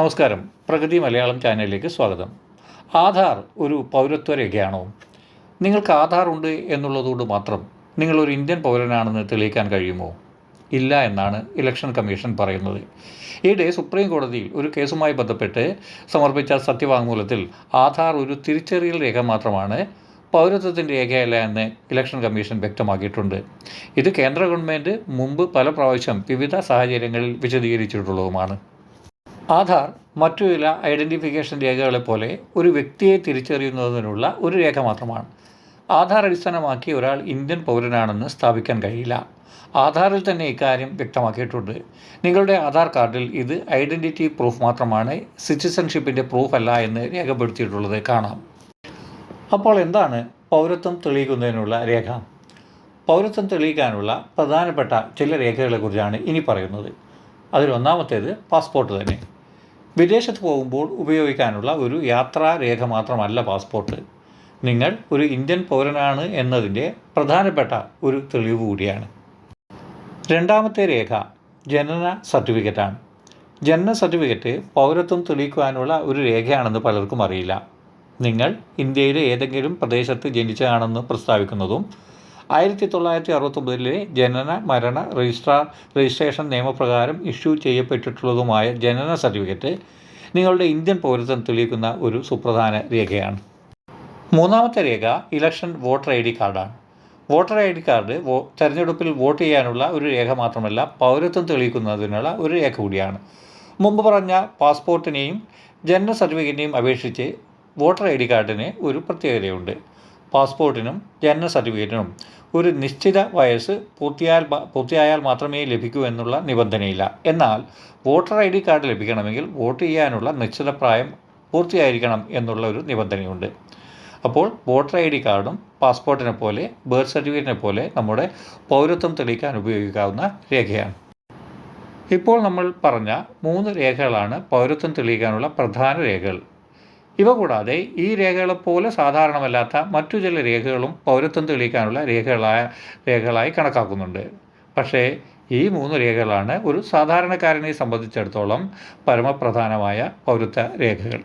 നമസ്കാരം. പ്രഗതി മലയാളം ചാനലിലേക്ക് സ്വാഗതം. ആധാർ ഒരു പൗരത്വ രേഖയാണോ? നിങ്ങൾക്ക് ആധാർ ഉണ്ട് എന്നുള്ളതുകൊണ്ട് മാത്രം നിങ്ങൾ ഒരു ഇന്ത്യൻ പൗരനാണെന്ന് തെളിയിക്കാൻ കഴിയുമോ? ഇല്ല എന്നാണ് ഇലക്ഷൻ കമ്മീഷൻ പറയുന്നത്. ഈയിടെ സുപ്രീം കോടതിയിൽ ഒരു കേസുമായി ബന്ധപ്പെട്ട് സമർപ്പിച്ച സത്യവാങ്മൂലത്തിൽ ആധാർ ഒരു തിരിച്ചറിയൽ രേഖ മാത്രമാണ് പൗരത്വത്തിന്റെ രേഖയല്ല എന്ന് ഇലക്ഷൻ കമ്മീഷൻ വ്യക്തമാക്കിയിട്ടുണ്ട്. ഇത് കേന്ദ്ര ഗവൺമെന്റ് മുമ്പ് പല പ്രാവശ്യം വിവിധ സാഹചര്യങ്ങളിൽ വിശദീകരിച്ചിട്ടുള്ളതുമാണ്. ആധാർ മറ്റു ചില ഐഡന്റിഫിക്കേഷൻ രേഖകളെ പോലെ ഒരു വ്യക്തിയെ തിരിച്ചറിയുന്നതിനുള്ള ഒരു രേഖ മാത്രമാണ്. ആധാർ അടിസ്ഥാനമാക്കി ഒരാൾ ഇന്ത്യൻ പൗരനാണെന്ന് സ്ഥാപിക്കാൻ കഴിയില്ല. ആധാറിൽ തന്നെ ഇക്കാര്യം വ്യക്തമാക്കിയിട്ടുണ്ട്. നിങ്ങളുടെ ആധാർ കാർഡിൽ ഇത് ഐഡന്റിറ്റി പ്രൂഫ് മാത്രമാണ് സിറ്റിസൺഷിപ്പിന്റെ പ്രൂഫ് അല്ല എന്ന് രേഖപ്പെടുത്തിയിട്ടുള്ളത് കാണാം. അപ്പോൾ എന്താണ് പൗരത്വം തെളിയിക്കുന്നതിനുള്ള രേഖ? പൗരത്വം തെളിയിക്കാനുള്ള പ്രധാനപ്പെട്ട ചില രേഖകളെക്കുറിച്ചാണ് ഇനി പറയുന്നത്. അതിലൊന്നാമത്തേത് പാസ്പോർട്ട് തന്നെ. വിദേശത്ത് പോകുമ്പോൾ ഉപയോഗിക്കാനുള്ള ഒരു യാത്രാ രേഖ മാത്രമല്ല പാസ്പോർട്ട്. നിങ്ങൾ ഒരു ഇന്ത്യൻ പൗരനാണ് എന്നതിന്റെ പ്രധാനപ്പെട്ട ഒരു തെളിവ് കൂടിയാണ്. രണ്ടാമത്തെ രേഖ ജനന സർട്ടിഫിക്കറ്റാണ്. ജനന സർട്ടിഫിക്കറ്റ് പൗരത്വം തെളിയിക്കുവാനുള്ള ഒരു രേഖയാണെന്ന് പലർക്കും അറിയില്ല. നിങ്ങൾ ഇന്ത്യയിലെ ഏതെങ്കിലും പ്രദേശത്ത് ജനിച്ചതാണെന്ന് പ്രസ്താവിക്കുന്നതും ആയിരത്തി തൊള്ളായിരത്തി അറുപത്തൊമ്പതിലെ ജനന മരണ രജിസ്ട്രാർ രജിസ്ട്രേഷൻ നിയമപ്രകാരം ഇഷ്യൂ ചെയ്യപ്പെട്ടിട്ടുള്ളതുമായ ജനന സർട്ടിഫിക്കറ്റ് നിങ്ങളുടെ ഇന്ത്യൻ പൗരത്വം തെളിയിക്കുന്ന ഒരു സുപ്രധാന രേഖയാണ്. മൂന്നാമത്തെ രേഖ ഇലക്ഷൻ വോട്ടർ ഐ ഡി കാർഡാണ്. വോട്ടർ ഐ ഡി കാർഡ് വോ തെരഞ്ഞെടുപ്പിൽ വോട്ട് ചെയ്യാനുള്ള ഒരു രേഖ മാത്രമല്ല പൗരത്വം തെളിയിക്കുന്നതിനുള്ള ഒരു രേഖ കൂടിയാണ്. മുമ്പ് പറഞ്ഞ പാസ്പോർട്ടിനെയും ജനന സർട്ടിഫിക്കറ്റിനെയും അപേക്ഷിച്ച് വോട്ടർ ഐ ഡി കാർഡിന് ഒരു പ്രത്യേകതയുണ്ട്. പാസ്പോർട്ടിനും ജനന സർട്ടിഫിക്കറ്റിനും ഒരു നിശ്ചിത വയസ്സ് പൂർത്തിയായാൽ പൂർത്തിയായാൽ മാത്രമേ ലഭിക്കൂ എന്നുള്ള നിബന്ധനയില്ല. എന്നാൽ വോട്ടർ ഐ ഡി കാർഡ് ലഭിക്കണമെങ്കിൽ വോട്ട് ചെയ്യാനുള്ള നിശ്ചിത പ്രായം പൂർത്തിയായിരിക്കണം എന്നുള്ള ഒരു നിബന്ധനയുണ്ട്. അപ്പോൾ വോട്ടർ ഐ ഡി കാർഡും പാസ്പോർട്ടിനെ പോലെ ബർത്ത് സർട്ടിഫിക്കറ്റിനെ പോലെ നമ്മുടെ പൗരത്വം തെളിയിക്കാൻ ഉപയോഗിക്കാവുന്ന രേഖയാണ്. ഇപ്പോൾ നമ്മൾ പറഞ്ഞ മൂന്ന് രേഖകളാണ് പൗരത്വം തെളിയിക്കാനുള്ള പ്രധാന രേഖകൾ. ഇവ കൂടാതെ ഈ രേഖകളെപ്പോലെ സാധാരണമല്ലാത്ത മറ്റു ചില രേഖകളും പൗരത്വം തെളിയിക്കാനുള്ള രേഖകളായ രേഖകളായി കണക്കാക്കുന്നുണ്ട്. പക്ഷേ ഈ മൂന്ന് രേഖകളാണ് ഒരു സാധാരണക്കാരനെ സംബന്ധിച്ചിടത്തോളം പരമപ്രധാനമായ പൗരത്വ രേഖകൾ.